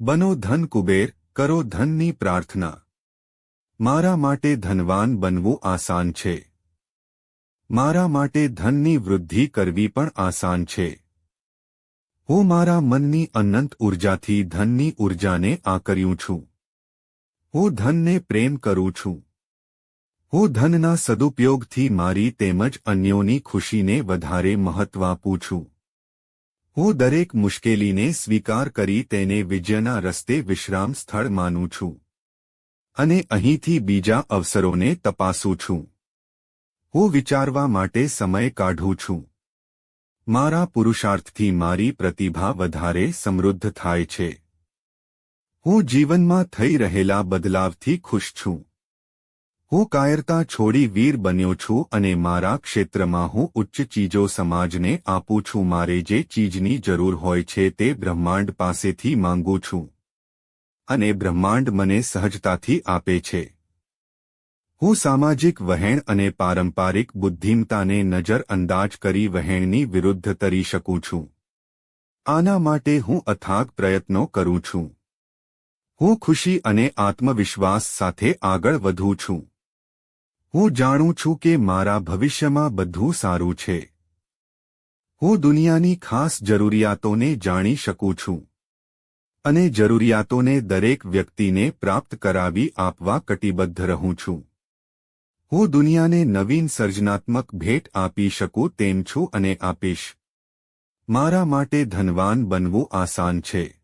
બનો ધન કુબેર, કરો ધનની પ્રાર્થના. મારા માટે ધનવાન બનવું આસાન છે. મારા માટે ધનની વૃદ્ધિ કરવી પણ આસાન છે. હું મારા મનની અનંત ઉર્જાથી ધનની ઉર્જાને આકર્યું છું. હું ધનને પ્રેમ કરું છું. હું ધનના સદુપયોગથી મારી તેમજ અન્યોની ખુશીને વધારે મહત્વ આપું છું. હું દરેક મુશ્કેલીને સ્વીકાર કરી તેને વિજયના રસ્તે વિશ્રામ સ્થળ માનું છું. અને અહીંથી બીજા અવસરોને તપાસું છું. હું વિચારવા માટે સમય કાઢું છું. મારા પુરુષાર્થથી મારી પ્રતિભા વધારે સમૃદ્ધ થાય છે. હું જીવનમાં થઈ રહેલા બદલાવથી ખુશ છું. હું કાયરતા છોડી વીર બન્યો છું અને મારા ક્ષેત્રમાં હું ઉચ્ચ ચીજો સમાજને આપું છું. મારે જે ચીજની જરૂર હોય છે તે બ્રહ્માંડ પાસેથી માંગુ છું અને બ્રહ્માંડ મને સહજતાથી આપે છે. હું સામાજિક વહેણ અને પારંપારિક બુદ્ધિમતાને નજરઅંદાજ કરી વહેણની વિરુદ્ધ તરી શકું છું. આના માટે હું અથાગ પ્રયત્નો કરું છું. હું ખુશી અને આત્મવિશ્વાસ સાથે આગળ વધું છું. હું જાણું છું કે મારા ભવિષ્યમાં બધું સારું છે. હું દુનિયાની ખાસ જરૂરિયાતોને જાણી શકું છું. અને જરૂરિયાતોને દરેક વ્યક્તિને પ્રાપ્ત કરાવી આપવા કટિબદ્ધ રહું છું. હું દુનિયાને નવીન સર્જનાત્મક ભેટ આપી શકું તેમ છું અને આપીશ. મારા માટે ધનવાન બનવું આસાન છે.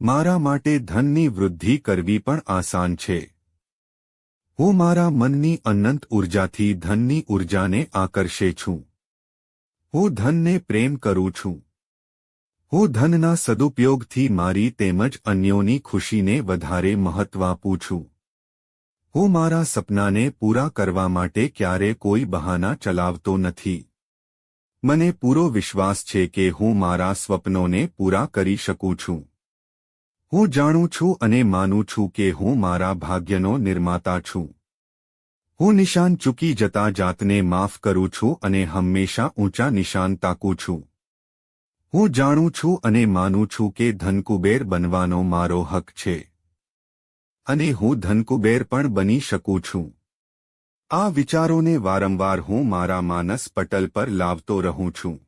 મારા માટે ધનની વૃદ્ધિ કરવી પણ આસાન છે. હું મારા મનની અનંત ઉર્જાથી ધનની ઉર્જાને આકર્ષે છું. હું ધનને પ્રેમ કરું છું. હું ધનના સદુપયોગથી મારી તેમજ અન્યોની ખુશીને વધારે મહત્વ આપું છું. હું મારા સપનાને પૂરા કરવા માટે ક્યારે કોઈ બહાના ચલાવતો નથી. મને પૂરો વિશ્વાસ છે કે હું મારા સ્વપ્નોને પૂરા કરી શકું છું. હું જાણું છું અને માનું છું કે હું મારા ભાગ્યનો નિર્માતા છું. હું નિશાન ચૂકી જતા જાતને માફ કરું છું અને હંમેશા ઊંચા નિશાન તાકું છું. હું જાણું છું અને માનું છું કે ધનકુબેર બનવાનો મારો હક છે. અને હું ધનકુબેર પણ બની શકું છું. આ વિચારોને વારંવાર હું મારા માનસ પટલ પર લાવતો રહું છું.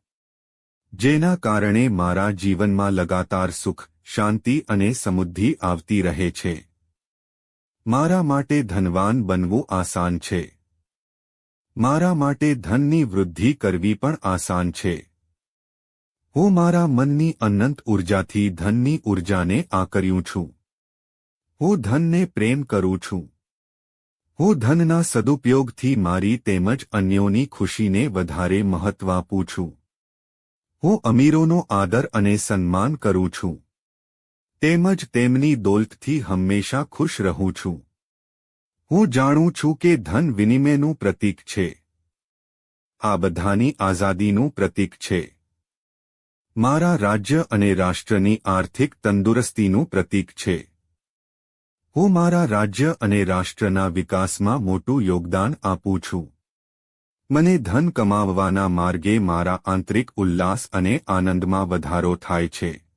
જેના કારણે મારા જીવનમાં લગાતાર સુખ, શાંતિ અને સમૃદ્ધિ આવતી રહે છે. મારા માટે ધનવાન બનવું આસાન છે. મારા માટે ધનની વૃદ્ધિ કરવી પણ આસાન છે. હું મારા મનની અનંત ઉર્જાથી ધનની ઉર્જાને આકર્યું છું. હું ધનને પ્રેમ કરું છું. હું ધનના સદુપયોગથી મારી તેમજ અન્યોની ખુશીને વધારે મહત્વ આપું છું. હું અમીરોનો આદર અને સન્માન કરું છું. તેમજ તેમની દોલતથી હંમેશા ખુશ રહું છું. હું જાણું છું કે ધન વિનિમયનું પ્રતીક છે. આ બધાની આઝાદીનું પ્રતીક છે. મારા રાજ્ય અને રાષ્ટ્રની આર્થિક તંદુરસ્તીનું પ્રતીક છે. હું મારા રાજ્ય અને રાષ્ટ્રના વિકાસમાં મોટું યોગદાન આપું છું. મને ધન કમાવવાના માર્ગે મારા આંતરિક ઉલ્લાસ અને આનંદમાં વધારો થાય છે.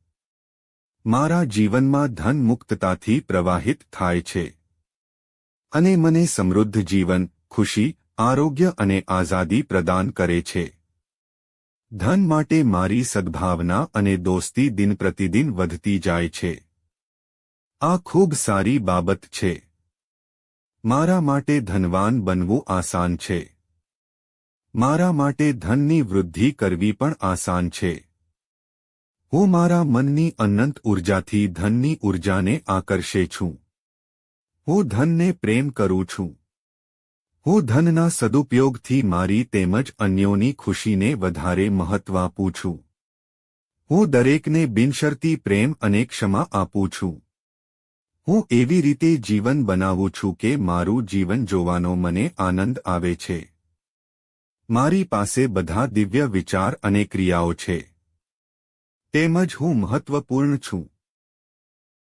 મારા જીવનમાં ધન મુક્તતાથી પ્રવાહિત થાય છે. અને મને સમૃદ્ધ જીવન, ખુશી, આરોગ્ય અને આઝાદી પ્રદાન કરે છે. ધન માટે મારી સદ્ભાવના અને દોસ્તી દિન પ્રતિદિન વધતી જાય છે. આ ખૂબ સારી બાબત છે. મારા માટે ધનવાન બનવું આસાન છે. મારા માટે ધનની વૃદ્ધિ કરવી પણ આસાન છે. હું મારા મનની અનંત ઉર્જાથી ધનની ઉર્જાને આકર્ષે છું. હું ધનને પ્રેમ કરું છું. હું ધનના સદુપયોગથી મારી તેમજ અન્યોની ખુશીને વધારે મહત્વ આપું છું. હું દરેકને બિનશરતી પ્રેમ અને ક્ષમા આપું છું. હું એવી રીતે જીવન બનાવું છું કે મારું જીવન જોવાનો મને આનંદ આવે છે. મારી પાસે બધા દિવ્ય વિચાર અને ક્રિયાઓ છે. તેમજ હું મહત્વપૂર્ણ છું.